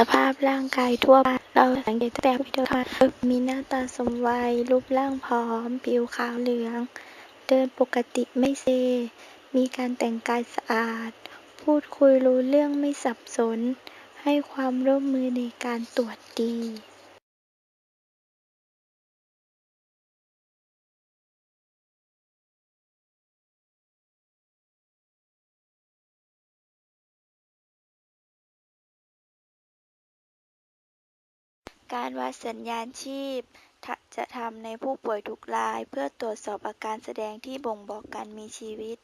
สภาพร่างกายทั่วไปเราสังเกตแต่วิดีโอมามีหน้าตาสมวัย รูปร่างผอม ผิวขาวเหลือง เดินปกติไม่เซ มีการแต่งกายสะอาด พูดคุยรู้เรื่องไม่สับสน ให้ความร่วมมือในการตรวจดี การวัดสัญญาณชีพ จะทำในผู้ป่วยทุกราย เพื่อตรวจสอบอาการแสดงที่บ่งบอกการมีชีวิต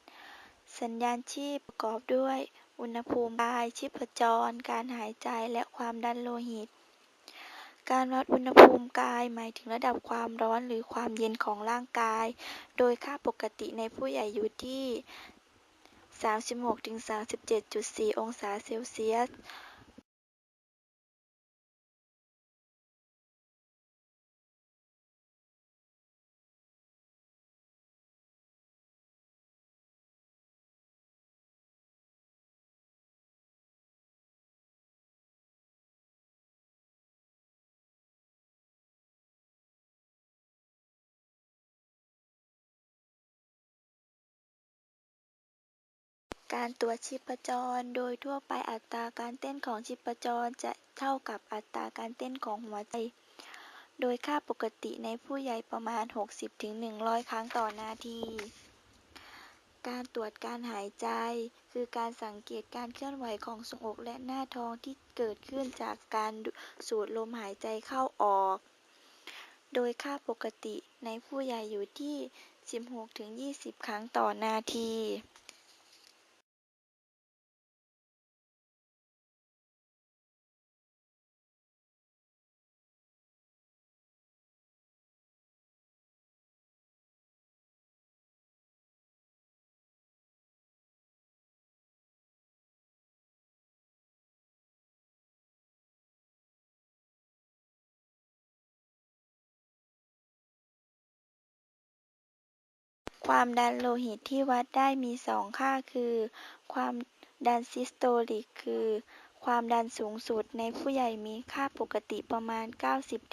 สัญญาณชีพประกอบด้วย อุณหภูมิกาย ชีพจร การหายใจ และความดันโลหิต การวัดอุณหภูมิกายหมายถึงระดับความร้อนหรือความเย็นของร่างกาย โดยค่าปกติในผู้ใหญ่อยู่ที่ 36-37.4 องศาเซลเซียส การตรวจชีพจร โดยทั่วไปอัตราการเต้นของชีพจรจะเท่ากับอัตราการเต้นของหัวใจ โดยค่าปกติในผู้ใหญ่ประมาณ 60-100 ครั้งต่อนาที การตรวจการหายใจ คือการสังเกตการเคลื่อนไหวของทรวงอกและหน้าท้องที่เกิดขึ้นจากการสูดลมหายใจเข้าออก โดยค่าปกติในผู้ใหญ่อยู่ที่ 16-20 ครั้งต่อนาที ความดันโลหิตที่วัดได้มีสองค่าคือ ความดันซิสโตลิก คือ ความดันสูงสุดในผู้ใหญ่มีค่าปกติประมาณ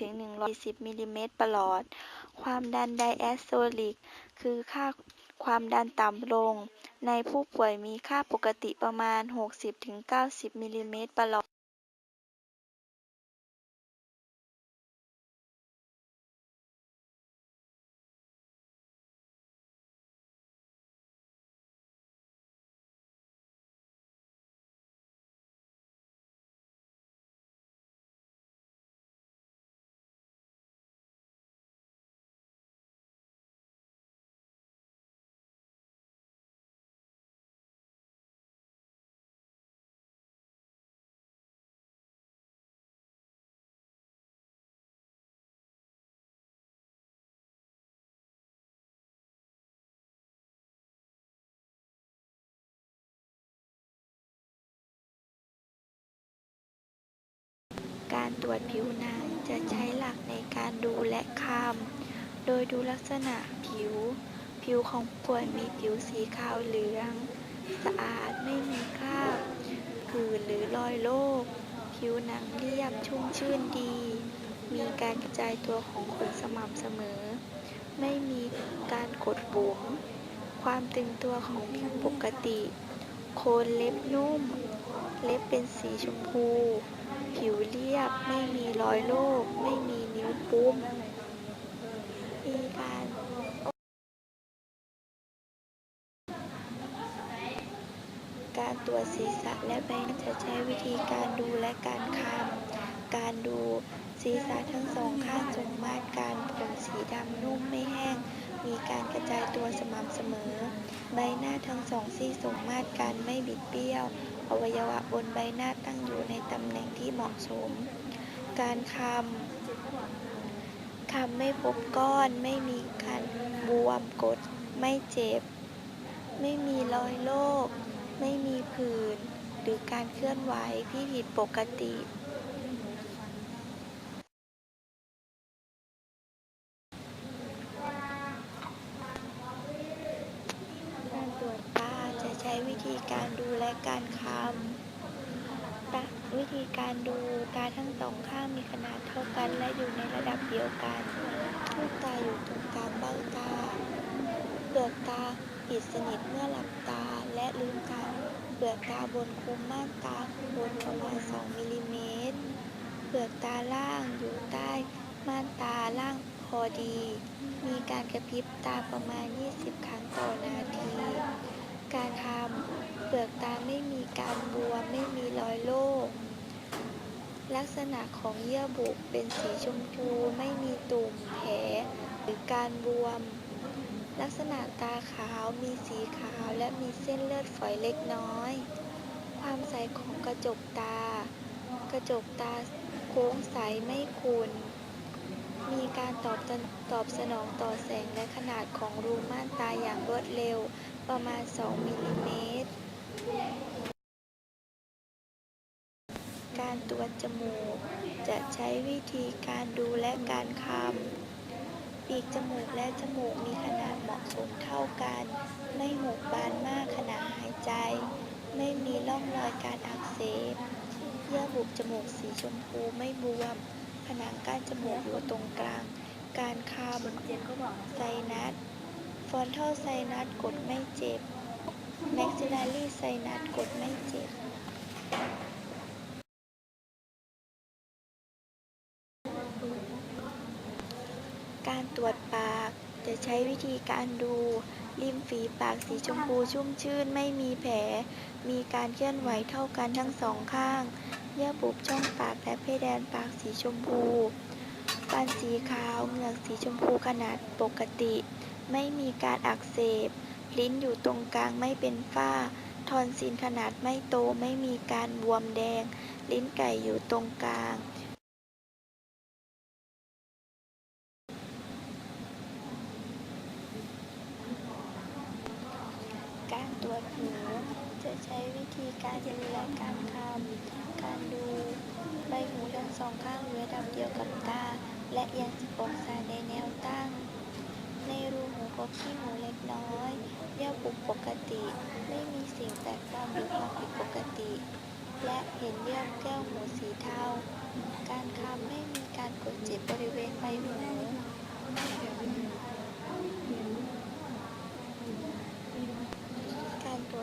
90-140มิลลิเมตรประหลอด ความดันไดแอสโตลิก คือค่าความดันต่ำลง ในผู้ป่วยมีค่าปกติประมาณ 60-90มิลลิเมตรประหลอด การตรวจผิวหนังจะใช้หลักในการดูและคำโดยดูลักษณะผิว ผิวของป่วยมีผิวสีขาวเหลือง สะอาดไม่มีคราบผื่นหรือรอยโรค ผิวหนังเรียบชุ่มชื่นดี มีการกระจายตัวของขนสม่ำเสมอ ไม่มีการกดบุ๋มความตึงตัวของผิวปกติ โคนเล็บนุ่ม เล็บเป็นสีชมพู ผิวเรียบ ไม่มีรอยโรค ไม่มีนิ้วปุ้ม มีการการตรวจศีรษะและใบหน้าจะใช้วิธีการดูและการคำการดูศีรษะทั้งสองข้างทรงมาตรการผมสีดำนุ่มไม่แห้ง มีการกระจายตัวสม่ำเสมอ ใบหน้าทั้งสองซี่ทรงมาตรการไม่บิดเบี้ยว อวัยวะบนใบหน้าตั้งอยู่ในตำแหน่งที่เหมาะสม การคำคำไม่พบก้อน ไม่มีการบวมกด ไม่เจ็บ ไม่มีรอยโรคไม่มีผื่น หรือการเคลื่อนไหวที่ผิดปกติ การตรวจตาจะใช้วิธี การดูการคำตาทั้งสองข้างมีขนาดเท่ากันและอยู่ในระดับเดียวกันลูกตาอยู่ตรงกลางเบ้าตาเปลือกตาปิดสนิทเมื่อหลับตาและลืมตาเปลือกตาบนคุมม่านตาบนประมาณ 2มิลลิเมตร เปลือกตาล่างอยู่ใต้ม่านตาล่างพอดี มีการกระพริบตาประมาณ 20 ครั้งต่อนาที การทำเปลือกตาไม่มีการบวมไม่มีรอยโรค ลักษณะของเยื่อบุเป็นสีชมพูไม่มีตุ่มแผลหรือการบวม ลักษณะตาขาวมีสีขาวและมีเส้นเลือดฝอยเล็กน้อย ความใสของกระจกตา กระจกตาโค้งใสไม่ขุ่นมีการตอบสนตอบสนองต่อแสงและขนาดของรูม่านตาอย่างรวดเร็วประมาณ 2 มิลลิเมตร ตรวจจมูก จะใช้วิธีการดูและการคำปีกจมูกและจมูกมีขนาดเหมาะสมเท่ากัน ไม่หกบานมากขณะหายใจ ไม่มีร่องรอยการอักเสบ เยื่อบุจมูกสีชมพูไม่บวม ผนังกั้นจมูกอยู่ตรงกลาง การคำไซนัสฟอนทัลไซนัสกดไม่เจ็บแม็กซิลารีไซนัสกดไม่เจ็บ การตรวจปากจะใช้วิธีการดู ริมฝีปากสีชมพูชุ่มชื่นไม่มีแผล มีการเคลื่อนไหวเท่ากันทั้งสองข้าง เยื่อบุช่องปากและเพดานปากสีชมพูฟันสีขาวเหงือกสีชมพูขนาดปกติ ไม่มีการอักเสบ ลิ้นอยู่ตรงกลางไม่เป็นฝ้า ทอนซิลขนาดไม่โตไม่มีการบวมแดง ลิ้นไก่อยู่ตรงกลาง การตรวจหูจะใช้วิธีการดูและการคำการดูใบหูทั้งสองข้างอยู่ระดับเดียวกับตา และเอียง10องศาในแนวตั้ง ในรูหูพบขี้หูเล็กน้อยเยื่อบุปกติ ไม่มีสิ่งแปลกปลอมหรือความผิดปกติ และเห็นเยื่อแก้วหูสีเทาการคำไม่มีการกดเจ็บบริเวณใบหู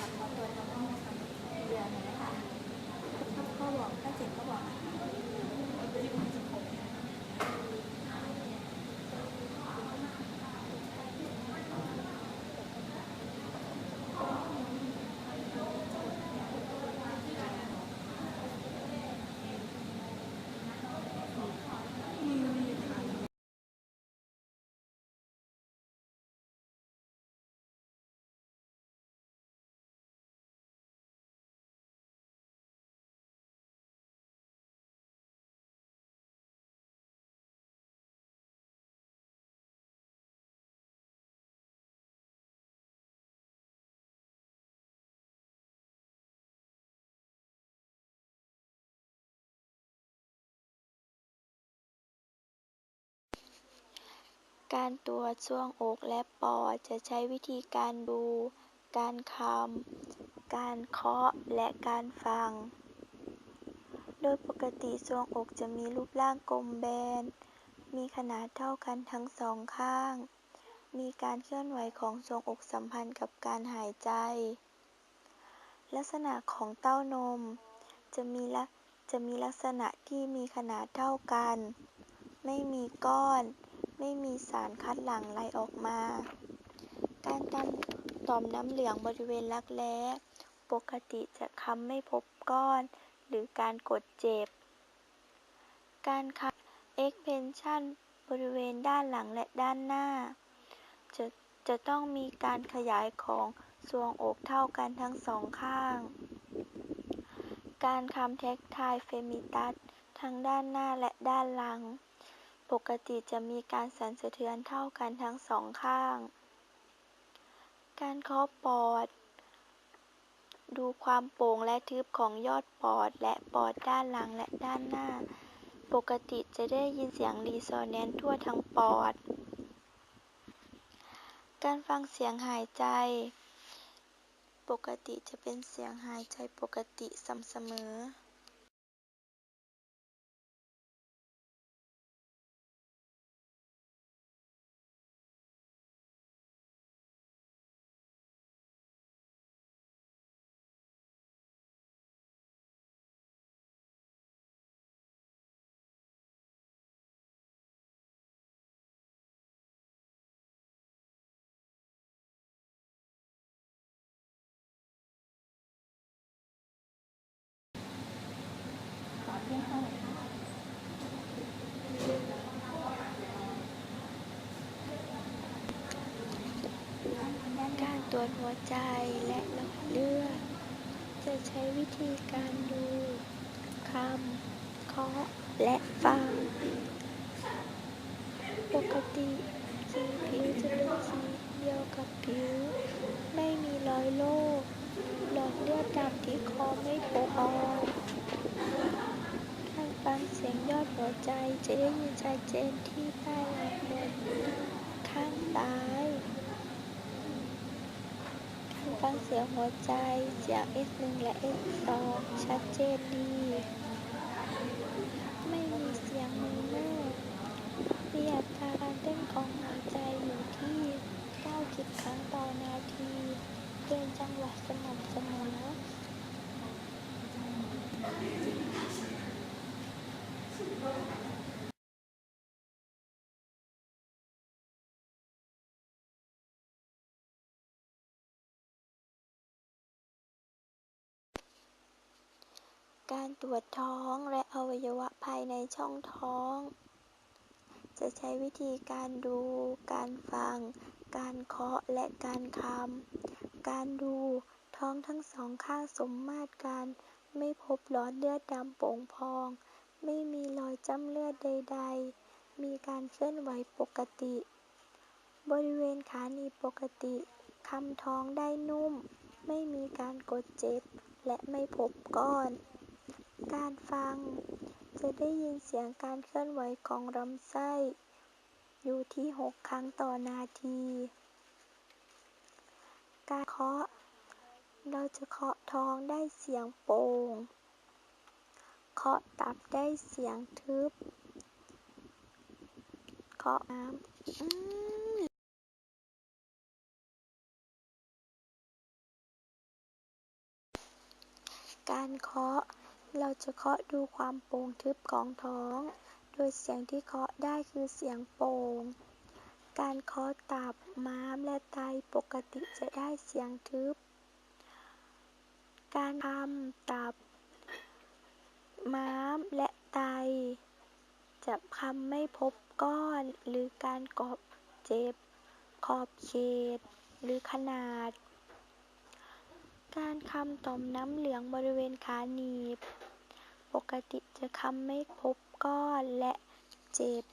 การตรวจคอจะมีวิธีการพ่อบอกถ้าเจ็บก็บอกนะ การตรวจทรวงอกและปอดจะใช้วิธีการดู การคำ การเคาะ และการฟัง โดยปกติทรวงอกจะมีรูปร่างกลมแบน มีขนาดเท่ากันทั้งสองข้าง มีการเคลื่อนไหวของทรวงอกสัมพันธ์กับการหายใจ ลักษณะของเต้านม จะมีลักจะมีลักษณะที่มีขนาดเท่ากัน ไม่มีก้อน ไม่มีสารคัดหลั่งไหลออกมา การตำต่อมน้ำเหลืองบริเวณรักแร้ ปกติจะค้ำไม่พบก้อน หรือการกดเจ็บ การคัดเอ็กเพนชันบริเวณด้านหลังและด้านหน้า จะจะต้องมีการขยายของทรวงอกเท่ากันทั้งสองข้าง การคำแท็กทายเฟมิตัสทั้งด้านหน้าและด้านหลัง ปกติจะมีการสั่นสะเทือนเท่ากันทั้งสองข้าง การเคาะปอด ดูความโป่งและทึบของยอดปอดและปอดด้านหลังและด้านหน้า ปกติจะได้ยินเสียงรีโซแนนซ์ทั่วทั้งปอด การฟังเสียงหายใจ ปกติจะเป็นเสียงหายใจปกติสม่ำเสมอ ขอเทียบเท่าไหร่คะ การตร วจหัวใจและหลอดเลือด จะใช้วิธีการดูคำเคาะและฟัง ปกติสีผิวจะเป็นสีเดียวกับผิว ไม่มีรอยโรคหลอดเลือดดำที่คอไม่โผล่ออกการฟังเสียงยอดหัวใจจะได้ยินชัดเจนที่ใต้หลังบนข้างซ้าย ฟังเสียงหัวใจเสียง S1 และ S2 ชัดเจนดี ไม่มีเสียงมือเมื่อมีอัตราการเต้นของหัวใจอยู่ที่ 90 ครั้งต่อนาทีเป็นจังหวะสม่ำเสมอ การตรวจท้องและอวัยวะภายในช่องท้อง จะใช้วิธีการดู การฟัง การเคาะและการคำการดูท้องทั้งสองข้างสมมาตรกัน ไม่พบหลอดเลือดดำโป่งพอง ไม่มีรอยจ้ำเลือดใด ๆ มีการเคลื่อนไหวปกติ บริเวณขาหนีปกติคำท้องได้นุ่ม ไม่มีการกดเจ็บ และไม่พบก้อน การฟัง จะได้ยินเสียงการเคลื่อนไหวของลำไส้ อยู่ที่ 6 ครั้งต่อนาที การเคาะ เราจะเคาะท้องได้เสียงโป่ง เคาะตับได้เสียงทึบ เคาะน้ำการเคาะ เราจะเคาะดูความโป่งทึบของท้อง โดยเสียงที่เคาะได้คือเสียงโป่ง การเคาะตับ ม้าม และไตปกติจะได้เสียงทึบ การทำตับ ม้าม และไต จะคำไม่พบก้อน หรือการกอบเจ็บ ขอบเขต หรือขนาดการคำต่อมน้ำเหลืองบริเวณขาหนีบ ปกติจะคำไม่พบก้อนและเจ็บ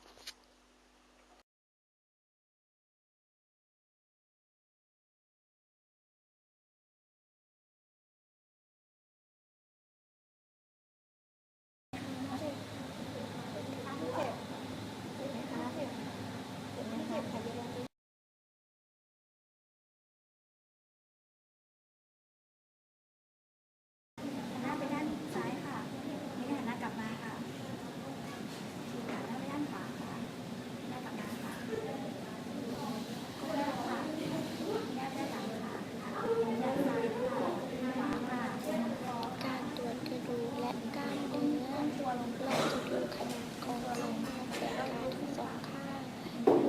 หันหน้าไปด้านซ้ายค่ะไม่ได้หันหน้ากลับมาค่ะหันหน้าไปด้านขวาค่ะหันหน้ากลับมาค่ะก้มหน้าค่ะแนบด้านหลังค่ะด้านซ้ายค่ะขวาค่ะ การตรวจกระดูกและกล้ามเนื้อ เราจะดูขนาดของกล้ามเนื้อแขนขาทั้งสองข้าง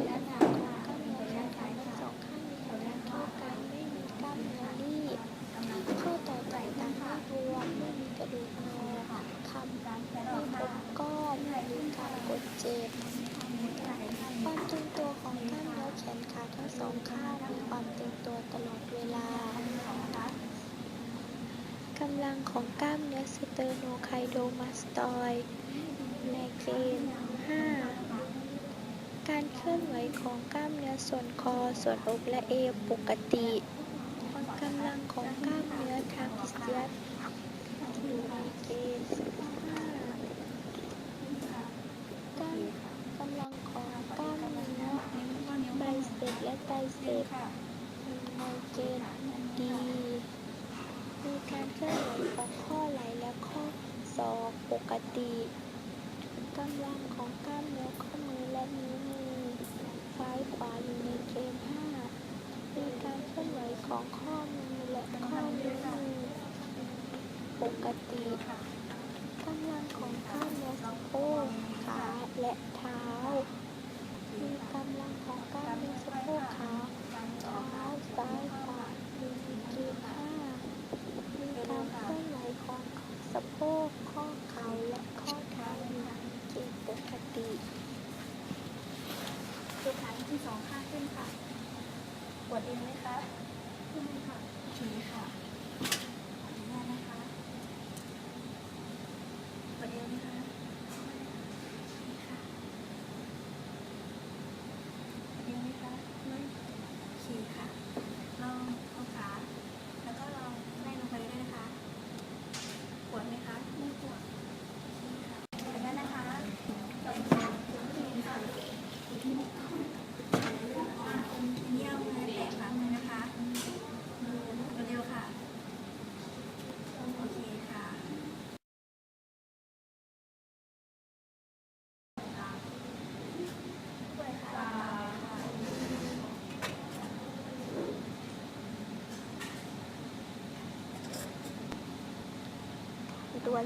และขนาดของกล้ามเนื้อแขนขาทั้งสองข้างมีขนาดเท่ากันไม่มีกล้ามเนื้อรีบข้อต่อต่างต่างไม่บวมไม่มีกระดูกงอคำไม่พบก้อนหรือการกดเจ็บ ความตึงตัวของกล้ามเนื้อแขนขาทั้งสองข้างมีความตึงตัวตลอดเวลา กำลังของกล้ามเนื้อสเตอร์โนไคโดมาสตอยในเกณฑ์5การเคลื่อนไหวของกล้ามเนื้อส่วนคอ ส่วนอกและเอวปกติกำลังของกล้ามเนื้อทางอิสเซียสอยู่ในเกณฑ์15การกำลังของกล้ามเนื้อไบเซปและไตรเซปอยู่ในเกณฑ์ดี มีการเคลื่อนไหวของข้อไหล่และข้อศอกปกติกำลังของกล้ามเนื้อข้อมือและนิ้วมือซ้ายขวาอยู่ในเกณฑ์5มีการเคลื่อนไหวของข้อมือและข้อนิ้วมือปกติกำลังของกล้ามเนื้อสะโพกขาและเท้า มีกำลังของกล้ามเนื้อสะโพกขาเท้าซ้ายขวาอยู่ในเกณฑ์5 มีการเคลื่อนไหวของสะโพก ข้อเข่า และข้อเท้าอยู่ในเกณฑ์ปกติ สุดท้ายที่สองข้างขึ้นค่ะปวดเอวไหมครับขึ้นค่ะโอเคค่ะขออนุญาตนะคะปวดเอวไหมคะนี่ค่ะปวดเอวไหมคะไม่โอเคค่ะ ลองเอาขาแล้วก็ลองไล่ลงไปเลยนะคะ ปวดไหมคะ ไม่ปวดขออนุญาตนะคะเยี่ยมเลยแตะครั้งหนึงนะคะเร็วๆค่ะ โอเคค่ะ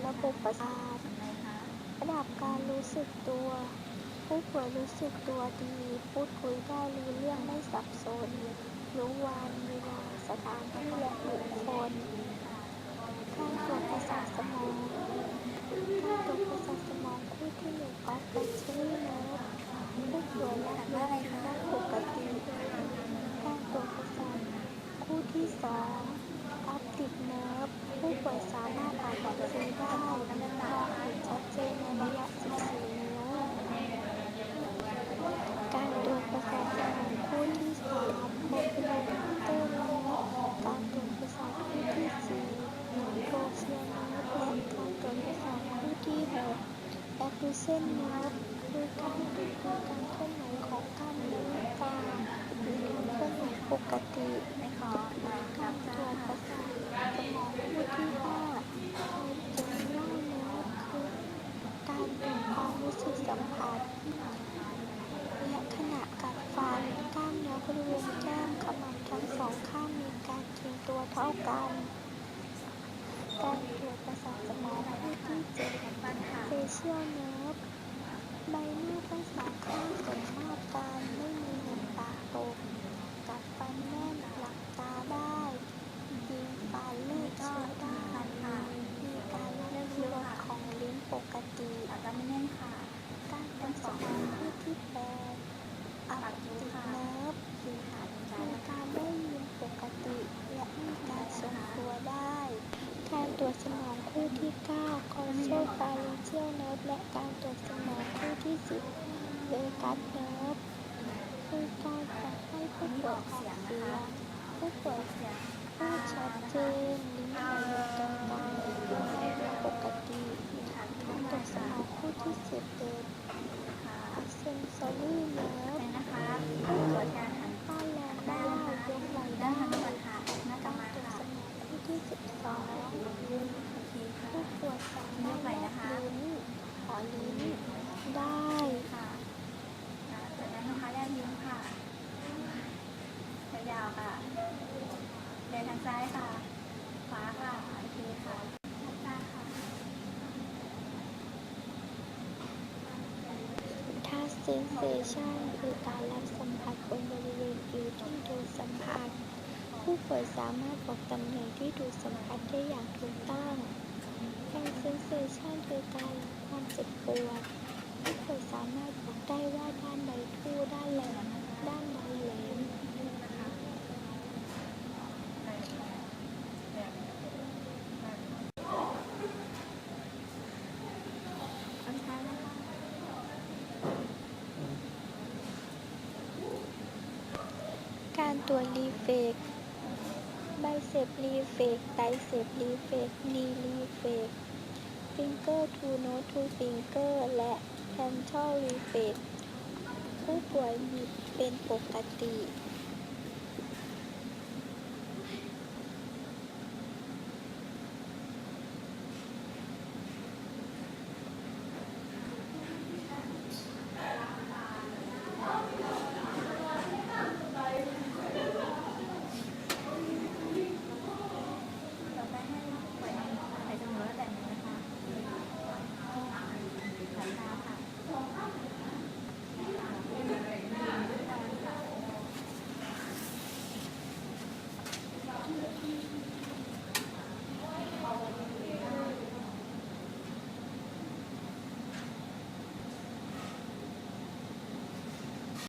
ระบบประสาทระดับการรู้สึกตัว ผู้ป่วยรู้สึกตัวดี พูดคุยได้รู้เรื่องไม่สับสน รู้วันเวลาสถานที่และบุคคลการตรวจประสาทสมองการตรวจประสาทสมองคู่ที่หนึ่งออฟแบตเตอรี่เนิร์ฟผู้ป่วยและเลือดได้ปกติการตรวจประสาทคู่ที่สองออปติกเนิร์ฟผู้ป่วยสามารถ อ่านหนังสือได้มองเห็นชัดเจนในระยะ14นิ้วการตรวจประสาทสมองคู่ที่สามโมบิลเตอร์การตรวจประสาทคู่ที่สี่โปรเซียเนิร์ฟและการตรวจประสาทคู่ที่หกแอคคูเซนนิร์ฟคือการตรวจการเคลื่อนไหวของกล้ามเนื้อตาหรือการเคลื่อนไหวปกติขอมาการตรวจประสาทสมองคู่ที่ห้า เจนเล่าเนื้อคือการตรวจความรู้สึกสัมผัส และขณะกัดฟันกล้ามเนื้อบริเวณแก้มขมับทั้งสองข้างมีการเกร็งตัวเท่ากัน การตรวจประสาทสมองคู่ที่เจ็ดฟันค่ะเฟเชียลเนิร์ฟใบหน้าทั้งสองข้างสมมาตรกันไม่มีหนังตาตก กัดฟันแน่นหลับตาได้ยิงฟันเลือดเชื้อได้ มีการเลือดรดของลิ้นปกติ ตัดตาม่แน่นค่ะการเป็นสมองคู่ที่แปดอัปติกเนิร์ฟคือค่ะใจมีการได้ยินปกติ และมีการทรงตัวได้ การตรวจสมองคู่ที่ 9 คอนโซลฟาริเชียลเนิร์ฟและการตรวจสมองคู่ที่ 10เวกัสเนิร์ฟคือการจัดให้ผู้ป่วยออกเสียงผู้ป่วยเสียง พูดชัดเจนลิ้นไหลตรงกลางปกติการตรวจสมองคู่ที่11 ค่ะ เซนซอรี่เนิร์ฟ เป็นนะคะตรวจการหัน ต้านแรงได้ยกไหล่ ด้า ได้ นทางตรวจค่ะหน้ากลับ การ มา ตรวจ ค่ะ สมองคู่ที่ 12 โอเคค่ะ ผู้ป่วยสามารถแลบลิ้นขอลิ้นได้ ค่ะจากนั้นนะคะแยกยิ้มค่ะยาวๆค่ะ เดินทางซ้ายค่ะ ขวาค่ะ โอเคค่ะทางซ้ายค่ะ ถ้า เซนเซชันคือการรับสัมผัสบนบริเวณผิวที่ถูกสัมผัส ผู้ป่วยสามารถบอกตำแหน่งที่ดูกสัมผัสได้อย่างถูกต้องการเซนเซชันคือการรับความเจ็บปวดผู้ป่วยสามารถบอกได้ว่าด้านใดทู่ด้านแหลมด้านใดแหลม ทางซ้ายนะคะ ตัวรีเฟกไบเซปรีเฟกไตเซปรีเฟกนีรีเฟกฟิงเกอร์ทูโนทูฟิงเกอร์และแพนทอลรีเฟกผู้ป่วยมีเป็นปกติ